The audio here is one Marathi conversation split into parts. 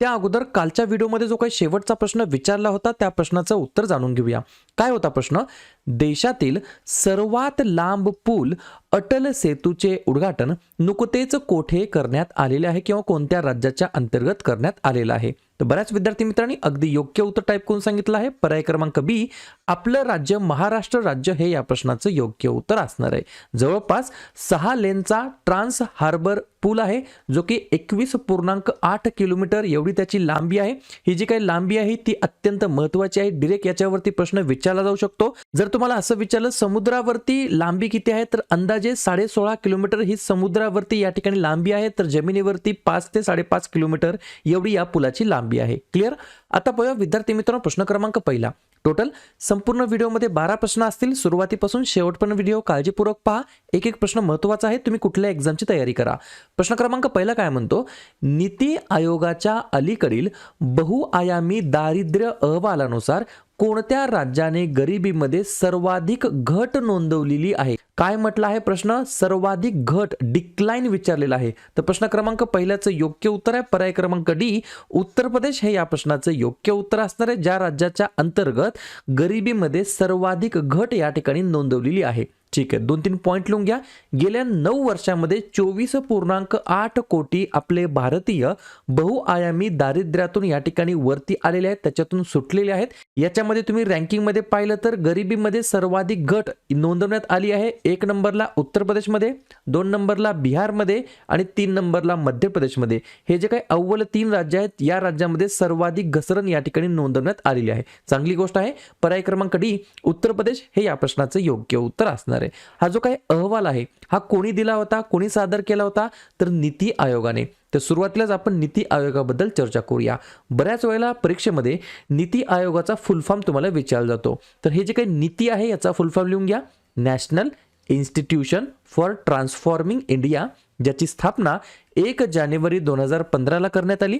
त्या अगोदर कालच्या व्हिडिओमध्ये जो काही शेवटचा प्रश्न विचारला होता त्या प्रश्नाचं उत्तर जाणून घेऊया. काय होता प्रश्न? देशातील सर्वात लांब पूल अटल सेतूचे उद्घाटन नुकतेच कोठे करण्यात आलेले आहे किंवा कोणत्या राज्याच्या अंतर्गत करण्यात आलेलं आहे? तर बऱ्याच विद्यार्थी मित्रांनी अगदी योग्य उत्तर टाईप करून सांगितलं आहे. पर्याय क्रमांक बी आपलं राज्य महाराष्ट्र राज्य हे या प्रश्नाचं योग्य उत्तर असणार आहे. जवळपास सहा लेनचा ट्रान्स हार्बर पूल आहे जो की एकवीस पूर्णांक आठ किलोमीटर एवढी त्याची लांबी आहे. ही जी काही लांबी आहे ती अत्यंत महत्वाची आहे. डिरेक्ट याच्यावरती प्रश्न विचारला जाऊ शकतो. जर तुम्हाला असं विचारलं समुद्रावरती लांबी किती आहे तर अंदाज साडे सोळा किलोमीटर ही समुद्रावरती या ठिकाणी लांबी आहे. तर जमिनीवरती पाच ते साडेपाच किलोमीटर एवढी या पुलाची लांबी आहे. क्लिअर आता पाहूया विद्यार्थी मित्रांनो प्रश्न क्रमांक पहिला. टोटल संपूर्ण व्हिडिओमध्ये बारा प्रश्न असतील. सुरुवातीपासून शेवटपर्यंत व्हिडिओ काळजीपूर्वक पहा. एक एक प्रश्न महत्त्वाचा आहे. तुम्ही कुठल्या एक्झामची तयारी करा. प्रश्न क्रमांक पहिला काय म्हणतो? नीती आयोगाच्या अलीकडील बहुआयामी दारिद्र्य अहवालानुसार कोणत्या राज्याने गरिबीमध्ये सर्वाधिक घट नोंदवलेली आहे? काय म्हटलं आहे प्रश्न? सर्वाधिक घट डिक्लाईन विचारलेला आहे. तर प्रश्न क्रमांक पहिल्याचं योग्य उत्तर आहे. पर्याय क्रमांक डी उत्तर प्रदेश हे या प्रश्नाचं योग्य उत्तर असणार आहे ज्या राज्याच्या अंतर्गत गरिबीमध्ये सर्वाधिक घट या ठिकाणी नोंदवलेली आहे. ठीक आहे. दोन तीन पॉईंट लिहून घ्या. गेल्या नऊ वर्षामध्ये चोवीस पूर्णांक आठ कोटी आपले भारतीय बहुआयामी दारिद्र्यातून या ठिकाणी वरती आलेले आहेत. त्याच्यातून सुटलेले आहेत. याच्यामध्ये तुम्ही रँकिंगमध्ये पाहिलं तर गरिबीमध्ये सर्वाधिक घट नोंदवण्यात आली आहे. एक नंबरला उत्तर प्रदेशमध्ये. दोन नंबरला बिहारमध्ये आणि तीन नंबरला मध्य प्रदेशमध्ये हे जे काही अव्वल तीन राज्य आहेत या राज्यामध्ये सर्वाधिक घसरण या ठिकाणी नोंदवण्यात आलेली आहे. चांगली गोष्ट आहे पर्याय क्रमांक डी उत्तर प्रदेश हे या प्रश्नाचं योग्य उत्तर असणार आहे. हा जो काही अहवाल आहे हा कोणी दिला होता कोणी सादर केला होता तर नीती आयोगाने. तर सुरुवातीलाच आपण नीती आयोगाबद्दल चर्चा करूया. बऱ्याच वेळेला परीक्षेमध्ये नीती आयोगाचा फुल फॉर्म तुम्हाला विचारला जातो. तर हे जे काही नीती आहे याचा फुल फॉर्म लिहून घ्या. National Institution for Transforming India ज्याची स्थापना एक जानेवारी दोन हजार पंधराला करण्यात आली.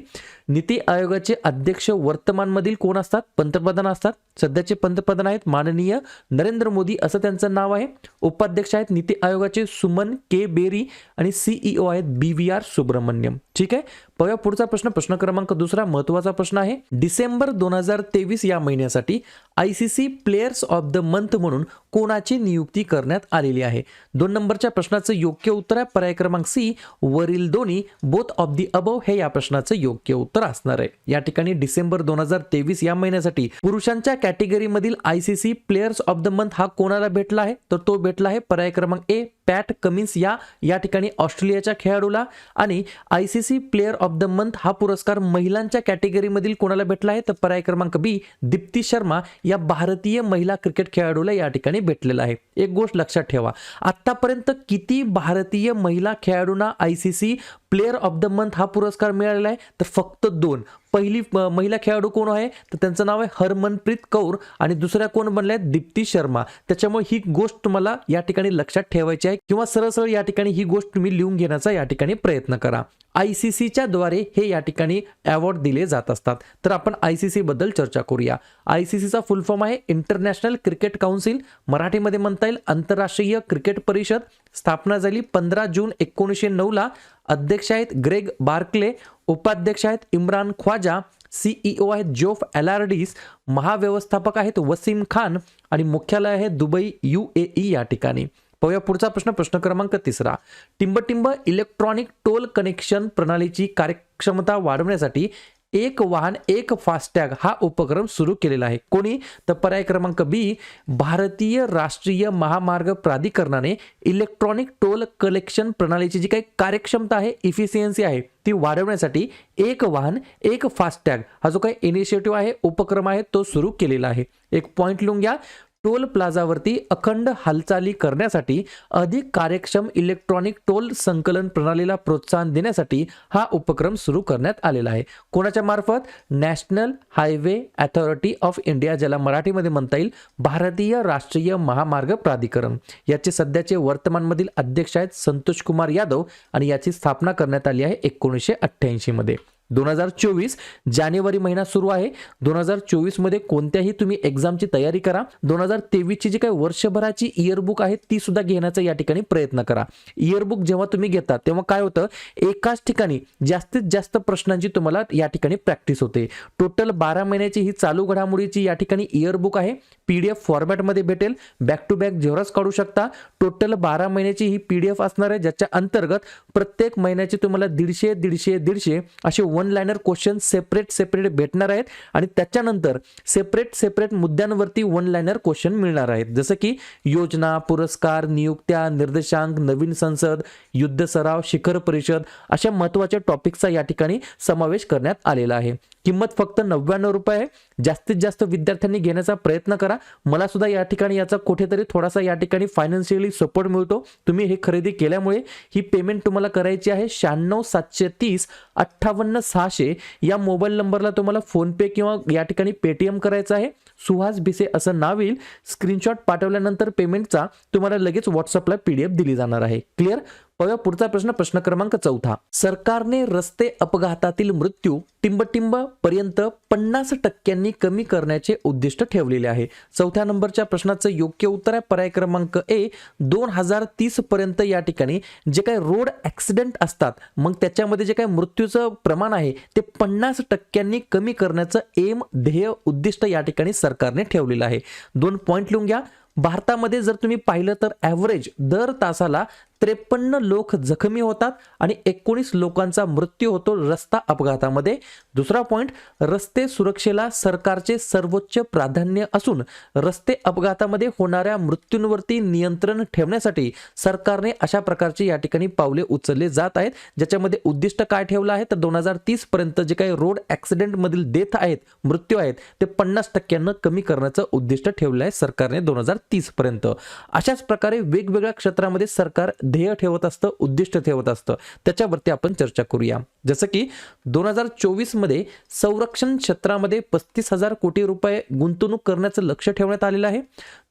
नीती आयोगाचे अध्यक्ष वर्तमानमधील कोण असतात? पंतप्रधान असतात. सध्याचे पंतप्रधान आहेत माननीय नरेंद्र मोदी असं त्यांचं नाव आहे. उपाध्यक्ष आहेत नीती आयोगाचे सुमन के बेरी आणि सीईओ आहेत बी व्ही आर सुब्रमण्यम. ठीक आहे? बघा पुढचा प्रश्न. प्रश्न क्रमांक दुसरा महत्त्वाचा प्रश्न आहे. डिसेंबर दोन हजार तेवीस या महिन्यासाठी I C C players of the month म्हणून कोणाची नियुक्ती करण्यात आलेली आहे? दोन नंबरच्या प्रश्नाचं योग्य उत्तर आहे. पर्याय क्रमांक सी वरील दोन. दोन्ही बोथ ऑफ दी अबव हे या प्रश्नाचं योग्य उत्तर असणार आहे. या ठिकाणी डिसेंबर दोन हजार तेवीस या महिन्यासाठी पुरुषांच्या कॅटेगरीमधील ICC players of the month हा कोणाला भेटला आहे? तर तो भेटला आहे पर्याय क्रमांक ए पॅट कमिन्स या या ठिकाणी ऑस्ट्रेलियाच्या खेळाडूला. आणि I C C player of the month हा पुरस्कार महिलांच्या कॅटेगरीमधील कोणाला भेटला आहे? तर पर्याय क्रमांक बी दीप्ती शर्मा या भारतीय महिला क्रिकेट खेळाडूला या ठिकाणी भेटलेला आहे. एक गोष्ट लक्षात ठेवा. आतापर्यंत किती भारतीय महिला खेळाडूंना I C C player of the month हा पुरस्कार मिळालेला आहे. तर फक्त दोन. पहिली महिला खेळाडू कोण आहे? तर त्यांचं नाव आहे हरमनप्रीत कौर आणि दुसऱ्या कोण बनल्या आहेत? दीप्ती शर्मा. त्याच्यामुळे ही गोष्ट तुम्हाला या ठिकाणी लक्षात ठेवायची आहे किंवा सरळ सरळ या ठिकाणी ही गोष्ट तुम्ही लिहून घेण्याचा या ठिकाणी प्रयत्न करा. आय सी सीच्या द्वारे हे या ठिकाणी अवॉर्ड दिले जात असतात. तर आपण आय सी सी बद्दल चर्चा करूया. आय सी सीचा फुल फॉर्म आहे इंटरनॅशनल क्रिकेट काउन्सिल मराठीमध्ये म्हणता येईल आंतरराष्ट्रीय क्रिकेट परिषद. स्थापना झाली पंधरा जून एकोणीसशे नऊला अध्यक्ष आहेत ग्रेग बार्कले. उपाध्यक्ष आहेत इम्रान ख्वाजा. सीईओ आहेत जोफ एलार्डिस महाव्यवस्थापक आहेत वसीम खान. आणि मुख्यालय आहे दुबई यू ए ई या ठिकाणी. पाहूया पुढचा प्रश्न प्रश्न क्रमांक तिसरा. टिंबटिंब इलेक्ट्रॉनिक टोल कनेक्शन प्रणालीची कार्यक्षमता वाढवण्यासाठी एक वाहन एक फास्टॅग हा उपक्रम सुरू केलेला आहे. कोणी? तर पर्याय क्रमांक बी भारतीय राष्ट्रीय महामार्ग प्राधिकरणाने इलेक्ट्रॉनिक टोल कलेक्शन प्रणालीची जी काही कार्यक्षमता आहे इफिशियन्सी आहे ती वाढवण्यासाठी एक वाहन एक फास्टॅग हा जो काही इनिशिएटिव्ह आहे उपक्रम आहे तो सुरू केलेला आहे. एक पॉईंट लिहून घ्या. टोल प्लाझावरती अखंड हालचाली करण्यासाठी अधिक कार्यक्षम इलेक्ट्रॉनिक टोल संकलन प्रणालीला प्रोत्साहन देण्यासाठी हा उपक्रम सुरू करण्यात आलेला आहे. कोणाच्या मार्फत? National Highway Authority of India ज्याला मराठीमध्ये म्हणता येईल भारतीय राष्ट्रीय महामार्ग प्राधिकरण. याचे सध्याचे वर्तमानमधील अध्यक्ष आहेत संतोष कुमार यादव आणि याची स्थापना करण्यात आली आहे एकोणीसशे अठ्ठ्याऐंशीमध्ये दोन हजार चोवीस जानेवारी महिना सुरू आहे. दोन हजार चोवीसमध्ये कोणत्याही तुम्ही एक्झामची तयारी करा. दोन हजार तेवीसची जी काही वर्षभराची इयरबुक आहे ती सुद्धा घेण्याचा या ठिकाणी प्रयत्न करा. इयरबुक जेव्हा तुम्ही घेता तेव्हा काय होतं? एकाच ठिकाणी जास्तीत जास्त प्रश्नांची तुम्हाला या ठिकाणी प्रॅक्टिस होते. टोटल बारा महिन्याची ही चालू घडामोडीची या ठिकाणी इयरबुक आहे. पीडीएफ फॉर्मॅटमध्ये भेटेल. बॅक टू बॅक झेरॉक्स काढू शकता. टोटल बारा महिन्याची ही पीडीएफ असणार आहे ज्याच्या अंतर्गत प्रत्येक महिन्याचे तुम्हाला दीडशे दीडशे दीडशे असे one liner question separate separate भेटणार आहेत. आणि त्याच्यानंतर सेपरेट सेपरेट मुद्द्यांवरती वन लायनर क्वेश्चन मिळणार आहेत. जसं की योजना पुरस्कार नियुक्त्या निर्देशांक नवीन संसद युद्ध सराव शिखर परिषद अशा महत्त्वाच्या टॉपिकचा या ठिकाणी समावेश करण्यात आलेला आहे. किंमत फक्त नव्याण्णव रुपये जास्तीत जास्त विद्यार्थ्यांनी घेण्याचा प्रयत्न करा. मला सुद्धा या ठिकाणी याचा कुठेतरी थोडासा या ठिकाणी फायनान्शियली सपोर्ट मिळतो. तुम्ही हे खरेदी केल्यामुळे ही पेमेंट तुम्हाला करायची आहे शहाण्णव सातशे तीस अठ्ठावन्न सहाशे या मोबाईल नंबरला तुम्हाला फोनपे किंवा या ठिकाणी पेटीएम करायचं आहे. सुहास भिसे असं नाव येईल. स्क्रीनशॉट पाठवल्यानंतर पेमेंटचा तुम्हाला लगेच व्हॉट्सअपला पीडीएफ दिली जाणार आहे. क्लिअर पाहूया पुढचा प्रश्न प्रश्न क्रमांक चौथा. सरकारने रस्ते अपघातातील मृत्यू टिंबटिंब पर्यंत पन्नास टक्क्यांनी कमी करण्याचे उद्दिष्ट ठेवलेले आहे. चौथ्या नंबरच्या प्रश्नाचं योग्य उत्तर आहे. पर्याय क्रमांक ए दोन हजार तीस पर्यंत या ठिकाणी जे काही रोड ऍक्सिडेंट असतात मग त्याच्यामध्ये जे काही मृत्यूचं प्रमाण आहे ते पन्नास टक्क्यांनी कमी करण्याचं एम ध्येय उद्दिष्ट या ठिकाणी सरकारने ठेवलेलं आहे. दोन पॉईंट लिहून घ्या. भारतामध्ये जर तुम्ही पाहिलं तर ॲव्हरेज दर तासाला त्रेपन्न लोक जखमी होतात आणि एकोणीस लोकांचा मृत्यू होतो रस्ता अपघातामध्ये. दुसरा पॉईंट रस्ते सुरक्षेला सरकारचे सर्वोच्च प्राधान्य असून रस्ते अपघातामध्ये होणाऱ्या मृत्यूंवरती नियंत्रण ठेवण्यासाठी सरकारने अशा प्रकारची या ठिकाणी पावले उचलले जात आहेत. ज्याच्यामध्ये उद्दिष्ट काय ठेवलं आहे? तर दोन हजार तीस पर्यंत जे काही रोड ऍक्सिडेंट मधील डेथ आहेत मृत्यू आहेत ते पन्नास टक्क्यांना कमी करण्याचं उद्दिष्ट ठेवलं आहे सरकारने दोन हजार तीस पर्यंत. अशाच प्रकारे वेगवेगळ्या क्षेत्रामध्ये सरकार ध्येय ठेवत असतं उद्दिष्ट ठेवत असतं. त्याच्यावरती आपण चर्चा करूया. जसं की दोन हजार चोवीसमध्ये संरक्षण क्षेत्रामध्ये पस्तीस हजार कोटी रुपये गुंतवणूक करण्याचं लक्ष ठेवण्यात आलेलं आहे.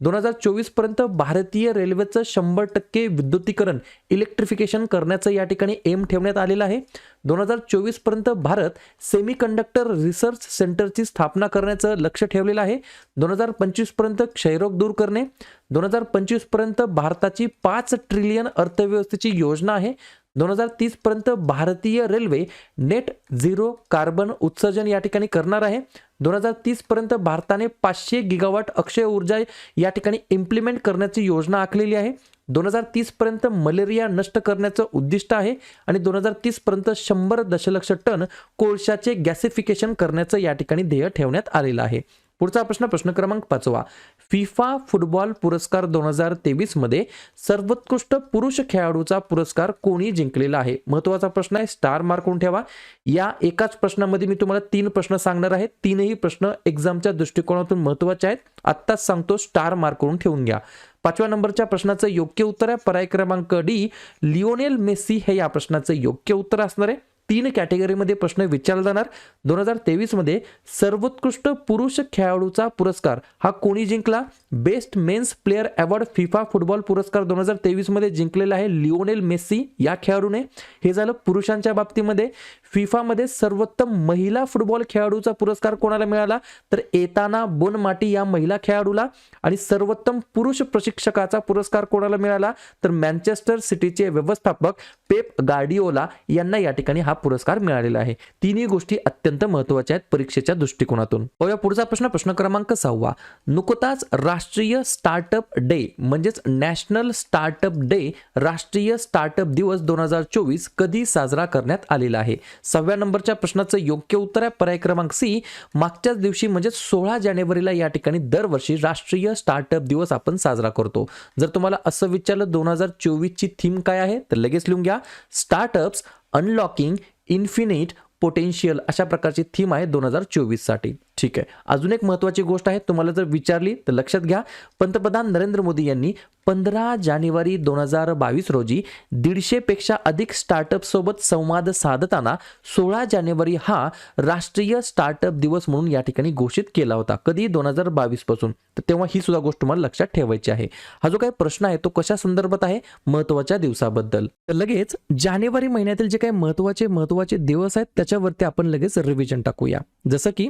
दोन हजार चोवीसपर्यंत भारतीय रेल्वेचं शंभर टक्के विद्युतीकरण इलेक्ट्रिफिकेशन करण्याचं या ठिकाणी एम ठेवण्यात आलेलं आहे. दोन हजार चोवीसपर्यंत भारत सेमी कंडक्टर रिसर्च सेंटरची स्थापना करण्याचं लक्ष ठेवलेलं आहे. दोन हजार पंचवीसपर्यंत क्षयरोग दूर करणे. दोन हजार पंचवीसपर्यंत भारताची पाच ट्रिलियन अर्थव्यवस्थेची योजना आहे. दोन हजार तीस पर्यंत भारतीय रेल्वे नेट झिरो कार्बन उत्सर्जन या ठिकाणी करणार आहे. दोन हजार तीस पर्यंत भारताने पाचशे गिगावॉट अक्षय ऊर्जा या ठिकाणी इम्प्लिमेंट करण्याची योजना आखलेली आहे. दोन हजार तीसपर्यंत मलेरिया नष्ट करण्याचं उद्दिष्ट आहे आणि दोन हजार तीसपर्यंत शंभर दशलक्ष टन कोळशाचे गॅसिफिकेशन करण्याचं या ठिकाणी ध्येय ठेवण्यात आलेलं आहे. पुढचा प्रश्न प्रश्न क्रमांक पाचवा. फिफा फुटबॉल पुरस्कार दोन हजार तेवीसमध्ये सर्वोत्कृष्ट पुरुष खेळाडूचा पुरस्कार कोणी जिंकलेला आहे? महत्त्वाचा प्रश्न आहे स्टार मार्कून ठेवा. या एकाच प्रश्नामध्ये मी तुम्हाला तीन प्रश्न सांगणार आहे. तीनही प्रश्न एक्झामच्या दृष्टिकोनातून महत्त्वाचे आहेत. आत्ताच सांगतो स्टार मार्क करून ठेवून घ्या. पाचव्या नंबरच्या प्रश्नाचं योग्य उत्तर आहे. पर्याय क्रमांक डी लिओनेल मेसी हे या प्रश्नाचं योग्य उत्तर असणार आहे. तीन कॅटेगरीमध्ये प्रश्न विचारला जाणार. दोन हजार तेवीसमध्ये सर्वोत्कृष्ट पुरुष खेळाडूचा पुरस्कार हा कोणी जिंकला? Best men's player award FIFA football पुरस्कार दोन हजार तेवीसमध्ये जिंकलेला आहे लिओनेल मेस्सी या खेळाडूने. हे झालं पुरुषांच्या बाबतीमध्ये. फिफामध्ये सर्वोत्तम महिला फुटबॉल खेळाडूचा पुरस्कार कोणाला मिळाला? तर एताना बोनमाटी या महिला खेळाडूला. आणि सर्वोत्तम पुरुष प्रशिक्षकाचा पुरस्कार कोणाला मिळाला? तर मँचेस्टर सिटीचे व्यवस्थापक पेप गार्डिओला यांना या ठिकाणी हा पुरस्कार मिळालेला आहे. तिन्ही गोष्टी अत्यंत महत्त्वाच्या आहेत परीक्षेच्या दृष्टिकोनातून. पाहूया पुढचा प्रश्न प्रश्न क्रमांक सहावा. नुकताच राष्ट्रीय स्टार्टअप डे म्हणजेच नॅशनल स्टार्टअप डे राष्ट्रीय स्टार्टअप दिवस दोन हजार चोवीस कधी साजरा करण्यात आलेला आहे? सहाव्या नंबरच्या प्रश्नाचं योग्य उत्तर आहे. पर्याय क्रमांक सी मागच्याच दिवशी म्हणजे सोळा जानेवारीला या ठिकाणी दरवर्षी राष्ट्रीय स्टार्टअप दिवस आपण साजरा करतो. जर तुम्हाला असं विचारलं दोन हजार चोवीसची थीम काय आहे तर लगेच लिहून घ्या. स्टार्टअप्स अनलॉकिंग इन्फिनिट पोटेन्शियल अशा प्रकारची थीम आहे दोन हजार चोवीससाठी. ठीक आहे. अजून एक महत्त्वाची गोष्ट आहे तुम्हाला जर विचारली तर लक्षात घ्या. पंतप्रधान नरेंद्र मोदी यांनी पंधरा जानेवारी दोन हजार बावीस रोजी दीडशेपेक्षा अधिक स्टार्टअपसोबत संवाद साधताना सोळा जानेवारी हा राष्ट्रीय स्टार्टअप दिवस म्हणून या ठिकाणी घोषित केला होता. कधी? दोन हजार बावीसपासून तर तेव्हा ही सुद्धा गोष्ट तुम्हाला लक्षात ठेवायची आहे. हा जो काही प्रश्न आहे तो कशा संदर्भात आहे? महत्त्वाच्या दिवसाबद्दल. तर लगेच जानेवारी महिन्यातील जे काही महत्त्वाचे महत्त्वाचे दिवस आहेत त्याच्यावरती आपण लगेच रिव्हिजन टाकूया. जसं की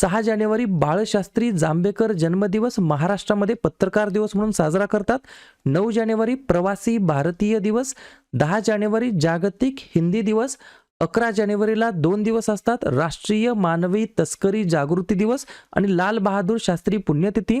सहा जानेवारी बाळशास्त्री जांभेकर जन्मदिवस महाराष्ट्रामध्ये पत्रकार दिवस म्हणून साजरा करतात. नऊ जानेवारी प्रवासी भारतीय दिवस दहा जानेवारी जागतिक हिंदी दिवस अकरा जानेवारीला दोन दिवस असतात राष्ट्रीय मानवी तस्करी जागृती दिवस आणि लाल बहादूर शास्त्री पुण्यतिथी.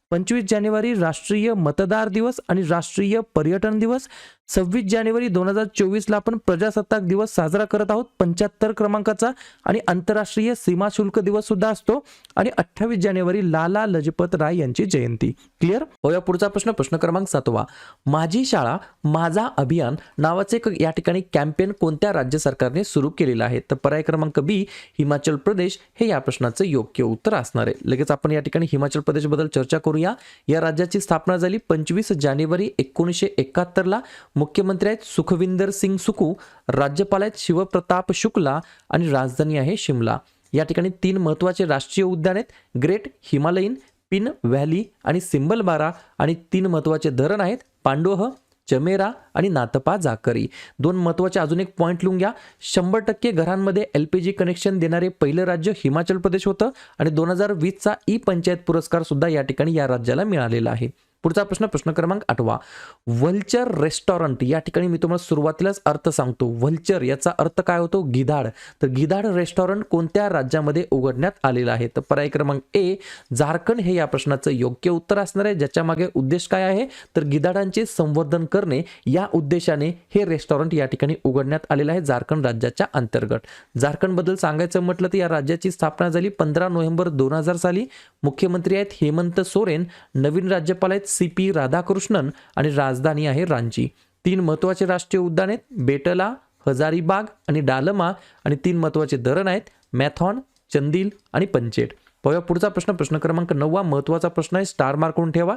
पंचवीस जानेवारी राष्ट्रीय मतदार दिवस आणि राष्ट्रीय पर्यटन दिवस. सव्वीस जानेवारी दोन हजार चोवीसला आपण प्रजासत्ताक दिवस साजरा करत आहोत. पंच्याहत्तर क्रमांकाचा आणि आंतरराष्ट्रीय सीमा शुल्क दिवस सुद्धा असतो. आणि अठ्ठावीस जानेवारी लाला लजपत राय यांची जयंती. क्लिअर हो या पुढचा प्रश्न प्रश्न क्रमांक सातवा. माझी शाळा माझा अभियान नावाचे या ठिकाणी कॅम्पेन कोणत्या राज्य सरकारने सुरू केलेलं आहे? तर पर्याय क्रमांक बी हिमाचल प्रदेश. हे या प्रश्नाचं योग्य उत्तर असणार आहे. लगेच आपण या ठिकाणी हिमाचल प्रदेशबद्दल चर्चा करू करूया या राज्याची स्थापना झाली पंचवीस जानेवारी एकोणीसशे एकाहत्तरला. मुख्यमंत्री आहेत सुखविंदर सिंग सुकू राज्यपाल आहेत शिवप्रताप शुक्ला आणि राजधानी आहे शिमला. या ठिकाणी तीन महत्त्वाचे राष्ट्रीय उद्यान आहेत. ग्रेट हिमालयीन पिन व्हॅली आणि सिंबलबारा आणि तीन महत्त्वाचे धरण आहेत. पांडोह चमेरा आणि नातपा जाकरी. दोन महत्त्वाचे अजून एक पॉईंट लिहून घ्या. शंभर टक्के घरांमध्ये एल पी जी कनेक्शन देणारे पहिलं राज्य हिमाचल प्रदेश होतं आणि दोन हजार वीसचा ई पंचायत पुरस्कार सुद्धा या ठिकाणी या राज्याला मिळालेला आहे. पुढचा प्रश्न प्रश्न क्रमांक आठवा. व्हल्चर रेस्टॉरंट या ठिकाणी मी तुम्हाला सुरुवातीलाच अर्थ सांगतो. वल्चर याचा अर्थ काय होतो? गिधाड. तर गिधाड रेस्टॉरंट कोणत्या राज्यामध्ये उघडण्यात आलेलं आहे? तर पर्याय क्रमांक ए झारखंड. हे या प्रश्नाचं योग्य उत्तर असणार आहे. ज्याच्या मागे उद्देश काय आहे? तर गिधाडांचे संवर्धन करणे या उद्देशाने हे रेस्टॉरंट या ठिकाणी उघडण्यात आलेलं आहे झारखंड राज्याच्या अंतर्गत. झारखंडबद्दल सांगायचं म्हटलं तर या राज्याची स्थापना झाली पंधरा नोव्हेंबर दोन हजार साली. मुख्यमंत्री आहेत हेमंत सोरेन. नवीन राज्यपाल आहेत सी पी राधाकृष्णन आणि राजधानी आहे रांची. तीन महत्त्वाचे राष्ट्रीय उद्यान आहेत बेटला हजारीबाग आणि डालमा आणि तीन महत्त्वाचे धरण आहेत मॅथॉन चंदील आणि पंचेट पाहूया पुढचा प्रश्न प्रश्न क्रमांक नववा महत्त्वाचा प्रश्न आहे स्टार मार्क करून ठेवा.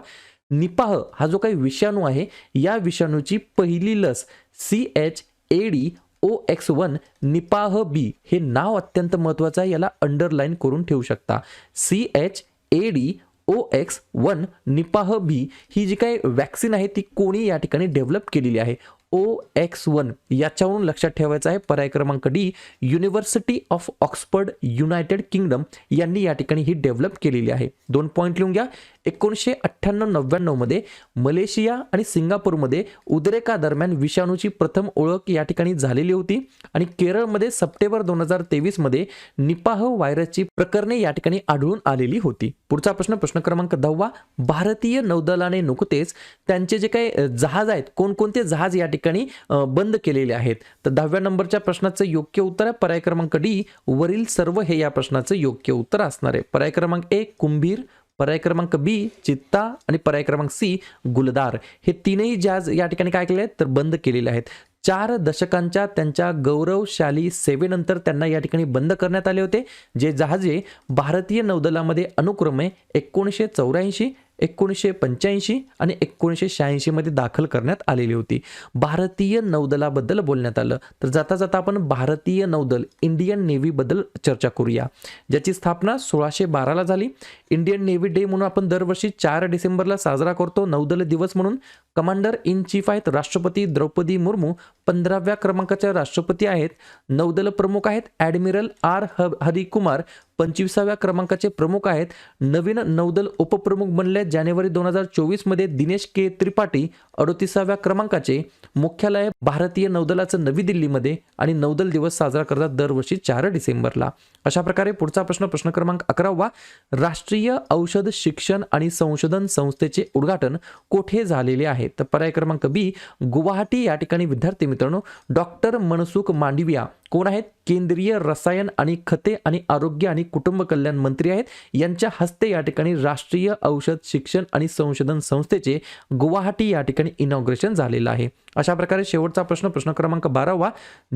निपाह हा जो काही विषाणू आहे या विषाणूची पहिली लस C H A D O X one Nipah B हे नाव अत्यंत महत्त्वाचं आहे याला अंडरलाईन करून ठेवू शकता. C H A D O X one Nipah B ही जी काही वॅक्सिन आहे ती कोणी या ठिकाणी डेव्हलप केलेली आहे? ओ एक्स वन याच्यावरून लक्षात ठेवायचं आहे पर्याय क्रमांक D university of Oxford United Kingdom यांनी या ठिकाणी ही डेव्हलप केलेली आहे. दोन पॉईंट लिहून घ्या. एकोणीसशे अठ्ठ्याण्णव नव्याण्णवमध्ये मलेशिया आणि सिंगापूरमध्ये उद्रेकादरम्यान विषाणूची प्रथम ओळख या ठिकाणी झालेली होती. आणि केरळमध्ये सप्टेंबर दोन हजार तेवीसमध्ये निपाह व्हायरसची प्रकरणे या ठिकाणी आढळून आलेली होती. पुढचा प्रश्न प्रश्न क्रमांक दहावा. भारतीय नौदलाने नुकतेच त्यांचे जे काही जहाज आहेत कोणकोणते जहाज या ठिकाणी बंद केलेले आहेत? तर दहाव्या नंबरच्या प्रश्नाचं योग्य उत्तर आहे. पर्याय क्रमांक डी वरील सर्व हे या प्रश्नाचं योग्य उत्तर असणार आहे. पर्याय क्रमांक एक कुंभीर पर्याय क्रमांक बी चित्ता आणि पर्याय क्रमांक सी गुलदार. हे तीनही जहाज या ठिकाणी काय केले आहेत? तर बंद केलेले आहेत. चार दशकांच्या त्यांच्या गौरवशाली सेवेनंतर त्यांना या ठिकाणी बंद करण्यात आले होते जे जहाजे भारतीय नौदलामध्ये अनुक्रमे एकोणीसशे चौऱ्याऐंशी एकोणीसशे पंच्याऐंशी आणि एकोणीसशे शहाऐंशीमध्ये दाखल करण्यात आलेली होती. भारतीय नौदलाबद्दल बोलण्यात आलं. तर जाता जाता आपण भारतीय नौदल इंडियन नेव्हीबद्दल चर्चा करूया. ज्याची स्थापना सोळाशे बाराला झाली. इंडियन नेव्ही डे म्हणून आपण दरवर्षी चार डिसेंबरला साजरा करतो. नौदल दिवस म्हणून कमांडर इन चीफ आहेत राष्ट्रपती द्रौपदी मुर्मू. पंधराव्या क्रमांकाच्या राष्ट्रपती आहेत. नौदल प्रमुख आहेत ॲडमिरल आर ह हरिकुमार. पंचवीसाव्या क्रमांकाचे प्रमुख आहेत नवीन नौदल उपप्रमुख बनले जानेवारी दोन हजार चोवीसमध्ये दिनेश के. त्रिपाठी. अडोतीसाव्या क्रमांकाचे मुख्यालय भारतीय नौदलाचं नवी दिल्लीमध्ये आणि नौदल दिवस साजरा करतात दरवर्षी चार डिसेंबरला. अशा प्रकारे पुढचा प्रश्न प्रश्न क्रमांक अकरावा राष्ट्रीय औषध शिक्षण आणि संशोधन संस्थेचे उद्घाटन कोठे झालेले आहे? तर पर्याय क्रमांक बी गुवाहाटी. या ठिकाणी विद्यार्थी मित्रांनो डॉक्टर मनसुख मांडविया कोण आहेत? केंद्रीय रसायन आणि खते आणि आरोग्य आणि कुटुंब कल्याण मंत्री आहेत. यांच्या हस्ते या ठिकाणी राष्ट्रीय औषध शिक्षण आणि संशोधन संस्थेचे गुवाहाटी या ठिकाणी इनॉग्रेशन झालेलं आहे. अशा प्रकारे शेवटचा प्रश्न प्रश्न क्रमांक बारावा.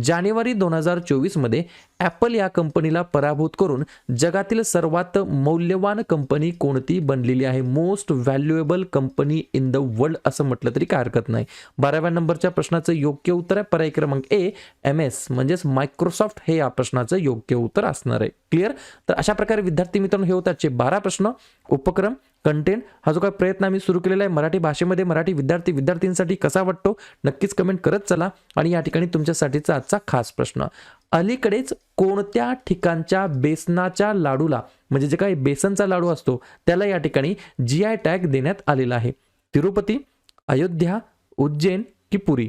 जानेवारी दोन हजार चोवीसमध्ये ॲपल या कंपनीला पराभूत करून जगातील सर्वात मौल्यवान कंपनी कोणती बनलेली आहे? Most valuable company in the world असं म्हटलं तरी काय हरकत नाही. बाराव्या नंबरच्या प्रश्नाचं योग्य उत्तर आहे. पर्याय क्रमांक ए एम एस म्हणजेच माय मायक्रोसॉफ्ट हे या प्रश्नाचं योग्य उत्तर असणार आहे. क्लिअर तर अशा प्रकारे विद्यार्थी मित्रांनो हे होते बारा प्रश्न. उपक्रम कंटेंट हा जो काय प्रयत्न आम्ही सुरू केलेला आहे मराठी भाषेमध्ये मराठी विद्यार्थी विद्यार्थींसाठी कसा वाटतो नक्कीच कमेंट करत चला. आणि या ठिकाणी तुमच्यासाठीचा आजचा खास प्रश्न. अलीकडेच कोणत्या ठिकाणच्या बेसनाच्या लाडूला म्हणजे जे काही बेसनचा लाडू असतो त्याला या ठिकाणी जी आय टॅग देण्यात आलेला आहे. तिरुपती अयोध्या उज्जैन की पुरी?